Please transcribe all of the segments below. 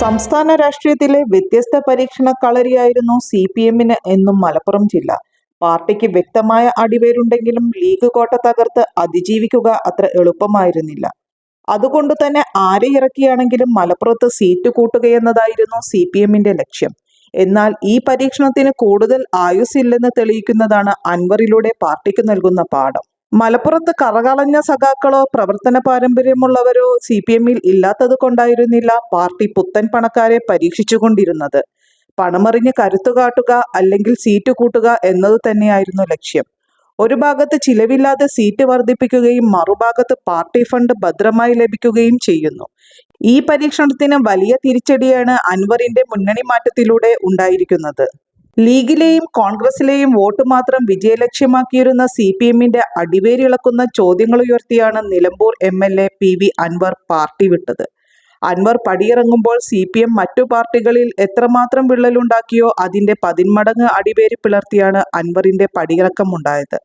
സംസ്ഥാന രാഷ്ട്രീയത്തിലെ വ്യത്യസ്ത പരീക്ഷണ കളരിയായിരുന്നു സി പി എമ്മിന് എന്നും മലപ്പുറം ജില്ല. പാർട്ടിക്ക് വ്യക്തമായ അടിവേരുണ്ടെങ്കിലും ലീഗ് കോട്ട തകർത്ത് അതിജീവിക്കുക അത്ര എളുപ്പമായിരുന്നില്ല. അതുകൊണ്ട് തന്നെ ആരെ ഇറക്കിയാണെങ്കിലും മലപ്പുറത്ത് സീറ്റ് കൂട്ടുകയെന്നതായിരുന്നു സി പി എമ്മിന്റെ ലക്ഷ്യം. എന്നാൽ ഈ പരീക്ഷണത്തിന് കൂടുതൽ ആയുസ്സില്ലെന്ന് തെളിയിക്കുന്നതാണ് അൻവറിലൂടെ പാർട്ടിക്ക് നൽകുന്ന പാഠം. മലപ്പുറത്ത് കറകളഞ്ഞ സഖാക്കളോ പ്രവർത്തന പാരമ്പര്യമുള്ളവരോ സി പി എമ്മിൽ ഇല്ലാത്തത് കൊണ്ടായിരുന്നില്ല പാർട്ടി പുത്തൻ പണക്കാരെ പരീക്ഷിച്ചുകൊണ്ടിരുന്നത്. പണമെറിഞ്ഞ് കരുത്തു കാട്ടുക അല്ലെങ്കിൽ സീറ്റ് കൂട്ടുക എന്നത് തന്നെയായിരുന്നു ലക്ഷ്യം. ഒരു ഭാഗത്ത് ചിലവില്ലാതെ സീറ്റ് വർദ്ധിപ്പിക്കുകയും മറുഭാഗത്ത് പാർട്ടി ഫണ്ട് ഭദ്രമായി ലഭിക്കുകയും ചെയ്യുന്നു. ഈ പരീക്ഷണത്തിന് വലിയ തിരിച്ചടിയാണ് അൻവറിന്റെ മുന്നണി മാറ്റത്തിലൂടെ ഉണ്ടായിരിക്കുന്നത്. ലീഗിലെയും കോൺഗ്രസിലെയും വോട്ട് മാത്രം വിജയലക്ഷ്യമാക്കിയിരുന്ന സി പി എമ്മിന്റെ അടിവേരിളക്കുന്ന ചോദ്യങ്ങൾ ഉയർത്തിയാണ് Nilambur M L A P V Anvar party വിട്ടത്. അൻവർ പടിയിറങ്ങുമ്പോൾ സി പി എം മറ്റു പാർട്ടികളിൽ എത്രമാത്രം വിള്ളലുണ്ടാക്കിയോ അതിന്റെ പതിന്മടങ്ങ് അടിവേരി പിളർത്തിയാണ് അൻവറിന്റെ പടിയിറക്കം ഉണ്ടായത്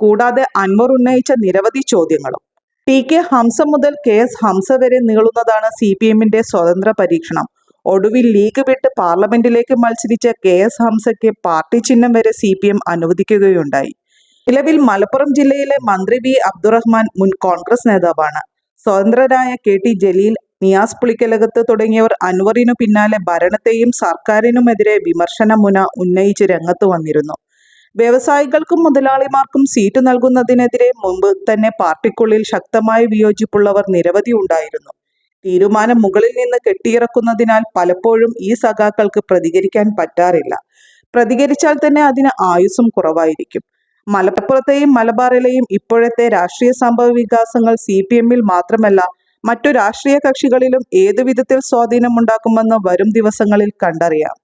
കൂടാതെ അൻവർ ഉന്നയിച്ച നിരവധി ചോദ്യങ്ങളും. ടി കെ ഹംസ മുതൽ കെ എസ് ഹംസ വരെ നീളുന്നതാണ് സി പി എമ്മിന്റെ സ്വതന്ത്ര പരീക്ഷണം. ഒടുവിൽ ലീഗ് വിട്ട് പാർലമെന്റിലേക്ക് മത്സരിച്ച കെ എസ് ഹംസയ്ക്ക് പാർട്ടി ചിഹ്നം വരെ സി പി എം അനുവദിക്കുകയുണ്ടായി. നിലവിൽ മലപ്പുറം ജില്ലയിലെ മന്ത്രി വി അബ്ദുറഹ്മാൻ മുൻ കോൺഗ്രസ് നേതാവാണ്. സ്വതന്ത്രരായ കെ ടി ജലീൽ നിയാസ് പുളിക്കലകത്ത് തുടങ്ങിയവർ അൻവറിനു പിന്നാലെ ഭരണത്തെയും സർക്കാരിനുമെതിരെ വിമർശന മുന ഉന്നയിച്ച് രംഗത്ത് വന്നിരുന്നു. വ്യവസായികൾക്കും മുതലാളിമാർക്കും സീറ്റ് നൽകുന്നതിനെതിരെ മുമ്പ് തന്നെ പാർട്ടിക്കുള്ളിൽ ശക്തമായ വിയോജിപ്പുള്ളവർ നിരവധി ഉണ്ടായിരുന്നു. തീരുമാനം മുകളിൽ നിന്ന് കെട്ടിയിറക്കുന്നതിനാൽ പലപ്പോഴും ഈ സഖാക്കൾക്ക് പ്രതികരിക്കാൻ പറ്റാറില്ല. പ്രതികരിച്ചാൽ തന്നെ അതിന് ആയുസ്സും കുറവായിരിക്കും. മലപ്പുറത്തെയും മലബാറിലെയും ഇപ്പോഴത്തെ രാഷ്ട്രീയ സംഭവ വികാസങ്ങൾ സി പി എമ്മിൽ മാത്രമല്ല മറ്റു രാഷ്ട്രീയ കക്ഷികളിലും ഏതു വിധത്തിൽ സ്വാധീനമുണ്ടാക്കുമെന്ന് വരും ദിവസങ്ങളിൽ കണ്ടറിയാം.